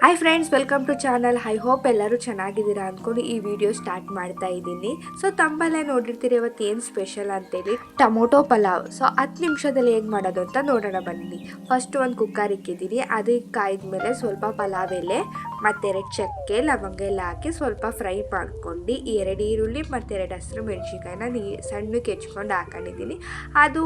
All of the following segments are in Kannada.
Hi friends welcome to channel I hope ಎಲ್ಲರೂ ಚೆನ್ನಾಗಿದ್ದೀರಾ ಅಂದ್ಕೊಂಡು ಈ ವಿಡಿಯೋ ಸ್ಟಾರ್ಟ್ ಮಾಡ್ತಾ ಇದ್ದೀನಿ. ಸೊ ತಂಬಲ್ಲೇ ನೋಡಿರ್ತೀರಿ ಇವತ್ತು ಏನು ಸ್ಪೆಷಲ್ ಅಂತೇಳಿ? ಟೊಮೊಟೊ ಪಲಾವ್. ಸೊ ಹತ್ತು ನಿಮಿಷದಲ್ಲಿ ಹೇಗೆ ಮಾಡೋದು ಅಂತ ನೋಡೋಣ ಬನ್ನಿ. ಫಸ್ಟ್ ಒಂದು ಕುಕ್ಕರ್ ಇಕ್ಕಿದ್ದೀನಿ. ಅದಕ್ಕೆ ಕಾಯ್ದ್ಮೇಲೆ ಸ್ವಲ್ಪ ಪಲಾವ್ ಎಲೆ ಮತ್ತೆರಡು ಚಕ್ಕೆ, ಲವಂಗ ಎಲ್ಲ ಹಾಕಿ ಸ್ವಲ್ಪ ಫ್ರೈ ಮಾಡ್ಕೊಂಡು ಎರಡು ಈರುಳ್ಳಿ ಮತ್ತೆರಡು ಹಸಿರು ಮೆಣಸಿನ್ಕಾಯಿನ ನೀ ಸಣ್ಣಕ್ಕೆ ಹೆಚ್ಕೊಂಡು ಹಾಕೊಂಡಿದ್ದೀನಿ. ಅದು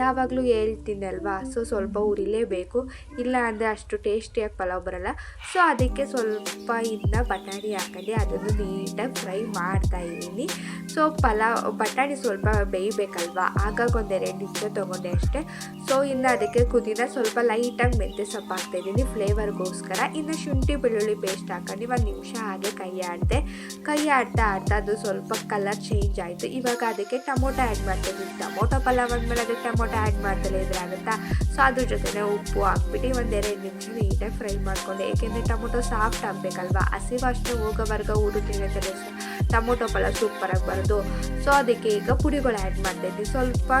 ಯಾವಾಗಲೂ ಹೇಳ್ತೀನಲ್ವಾ? ಸೊ ಸ್ವಲ್ಪ ಉರಿಲೇಬೇಕು. ಇಲ್ಲ ಅಂದರೆ ಅಷ್ಟು ಟೇಸ್ಟಿಯಾಗಿ ಪಲಾವ್ ಬರಲ್ಲ. ಸೊ ಅದಕ್ಕೆ ಸ್ವಲ್ಪ ಇದನ್ನ ಬಟಾಣಿ ಹಾಕೊಂಡು ಅದನ್ನು ನೀಟಾಗಿ ಫ್ರೈ ಮಾಡ್ತಾ ಇದ್ದೀನಿ. ಸೊ ಪಲಾವ್ ಬಟಾಣಿ ಸ್ವಲ್ಪ ಬೇಯಬೇಕಲ್ವಾ? ಆಗಾಗ ಒಂದೆರಡು ನಿಮಿಷ ತೊಗೊಂಡೆ ಅಷ್ಟೇ. ಸೊ ಇನ್ನು ಅದಕ್ಕೆ ಕುದಿನ ಸ್ವಲ್ಪ ಲೈಟಾಗಿ ಮೆಂತ್ಯ ಸೊಪ್ಪು ಹಾಕ್ತಾಯಿದ್ದೀನಿ ಫ್ಲೇವರ್ಗೋಸ್ಕರ ಇನ್ನು ಶುಂಠಿ, ಬೆಳ್ಳುಳ್ಳಿ ಪೇಸ್ಟ್ ಹಾಕೊಂಡು ಒಂದು ನಿಮಿಷ ಹಾಗೆ ಕೈ ಆಡಿದೆ ಕೈ ಆಡ್ತಾ ಆಡ್ತಾ ಅದು ಸ್ವಲ್ಪ ಕಲರ್ ಚೇಂಜ್ ಆಯಿತು. ಇವಾಗ ಅದಕ್ಕೆ ಟೊಮೊಟೊ ಆ್ಯಡ್ ಮಾಡ್ತೀನಿ ಟೊಮೊಟೊ ಪಲಾವ್ ಅಂದಮೇಲೆ ಅದಕ್ಕೆ ಟೊಮೊಟೊ ಆ್ಯಡ್ ಮಾಡ್ತಲೇ ಇದ್ರೆ ಆಗುತ್ತಾ? ಸೊ ಅದ್ರ ಜೊತೆನೆ ಉಪ್ಪು ಹಾಕ್ಬಿಟ್ಟು ಒಂದೆರಡು ನಿಮಿಷ ನೀಟಾಗಿ ಫ್ರೈ ಮಾಡಿಕೊಂಡೆ, ಏಕೆಂದರೆ ಟೊಮೊಟೊ ಸಾಫ್ಟ್ ಆಗಬೇಕಲ್ವಾ? ಹೋಗೋವರ್ಗ ವಾಸನೆ ಹೋಗೋವರೆಗ ಹುಡುಕಿನ ಟೊಮೊಟೊ ಪಲ್ಯ ಸೂಪರಾಗಿ ಬರೋದು. ಸೊ ಅದಕ್ಕೆ ಈಗ ಪುಡಿಗಳು ಆ್ಯಡ್ ಮಾಡ್ತಾಯಿದ್ವಿ ಸ್ವಲ್ಪ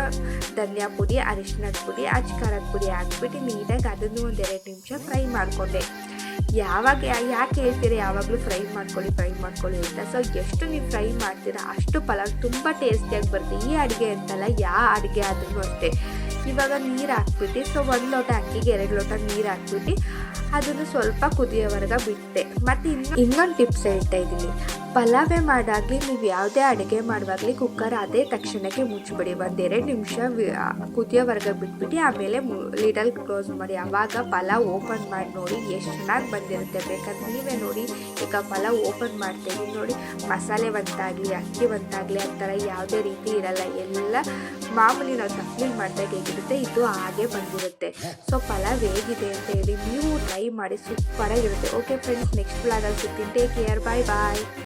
ಧನಿಯಾ ಪುಡಿ ಅರಿಶಿನದ ಪುಡಿ ಅಜ್ಕಾರದ ಪುಡಿ ಹಾಕ್ಬಿಟ್ಟು ನೀಟಾಗಿ ಅದನ್ನು ಒಂದು ಎರಡು ನಿಮಿಷ ಫ್ರೈ ಮಾಡಿಕೊಂಡೆ. ಯಾವಾಗ ಯಾಕೆ ಹೇಳ್ತೀರಾ? ಯಾವಾಗಲೂ ಫ್ರೈ ಮಾಡ್ಕೊಳ್ಳಿ ಫ್ರೈ ಮಾಡ್ಕೊಳ್ಳಿ ಅಂತ. ಸೊ ಎಷ್ಟು ನೀವು ಫ್ರೈ ಮಾಡ್ತೀರಾ, ಅಷ್ಟು ಪಲಾವ್ ತುಂಬ ಟೇಸ್ಟಿಯಾಗಿ ಬರುತ್ತೆ. ಈ ಅಡುಗೆ ಅಂತಲ್ಲ ಯಾವ ಅಡುಗೆ ಆದ್ರೂ ಅಷ್ಟೇ. ಇವಾಗ ನೀರು ಹಾಕ್ಬಿಟ್ಟು ಸೊ ಒಂದು ಲೋಟ ಅಕ್ಕಿಗೆ ಎರಡು ಲೋಟ ನೀರು ಹಾಕ್ಬಿಟ್ಟು, ಅದನ್ನು ಸ್ವಲ್ಪ ಕುದಿಯೋವರೆಗೆ ಬಿಟ್ಟೆ. ಮತ್ತು ಇನ್ನು ಇನ್ನೊಂದು ಟಿಪ್ಸ್ ಹೇಳ್ತಾ ಇದ್ದೀನಿ. ಪಲಾವೇ ಮಾಡಾಗಲಿ, ನೀವು ಯಾವುದೇ ಅಡುಗೆ ಮಾಡುವಾಗಲಿ ಕುಕ್ಕರ್ ಅದೇ ತಕ್ಷಣಕ್ಕೆ ಮುಚ್ಚಿಬಿಡಿ ಒಂದೆರಡು ನಿಮಿಷ ಕುದಿಯೋವರೆಗೆ ಬಿಟ್ಬಿಟ್ಟು ಆಮೇಲೆ ಲಿಡಲ್ ಕ್ಲೋಸ್ ಮಾಡಿ. ಆವಾಗ ಪಲಾವ್ ಓಪನ್ ಮಾಡಿ ನೋಡಿ ಎಷ್ಟು ಚೆನ್ನಾಗಿ ಬಂದಿರುತ್ತೆ. ಬೇಕಾದ್ರೆ ನೀವೇ ನೋಡಿ. ಈಗ ಪಲಾವ್ ಓಪನ್ ಮಾಡ್ತೀವಿ ನೋಡಿ. ಮಸಾಲೆ ಒಂತಾಗಲಿ ಅಕ್ಕಿ ಒಂತಾಗಲಿ ಆ ಥರ ಯಾವುದೇ ರೀತಿ ಇರಲ್ಲ. ಎಲ್ಲ ಮಾಮೂಲಿ ನಾವು ತಪ್ಪಲಿ ಮಾಡಿದಾಗ ಹೇಗಿರುತ್ತೆ? ಇದು ಹಾಗೆ ಬಂದಿರುತ್ತೆ ಸೊ ಪಲಾವ್ ಹೇಗಿದೆ ಅಂತ ಹೇಳಿ ನೀವು ಟ್ರೈ ಮಾಡಿ. ಸೂಪರಾಗಿರುತ್ತೆ. ಓಕೆ ಫ್ರೆಂಡ್ಸ್ ನೆಕ್ಸ್ಟ್ ಬ್ಲಾಗಲ್ಲಿ ಸಿಗ್ತೀನಿ. ಟೇಕ್ ಕೇರ್ ಬಾಯ್ ಬಾಯ್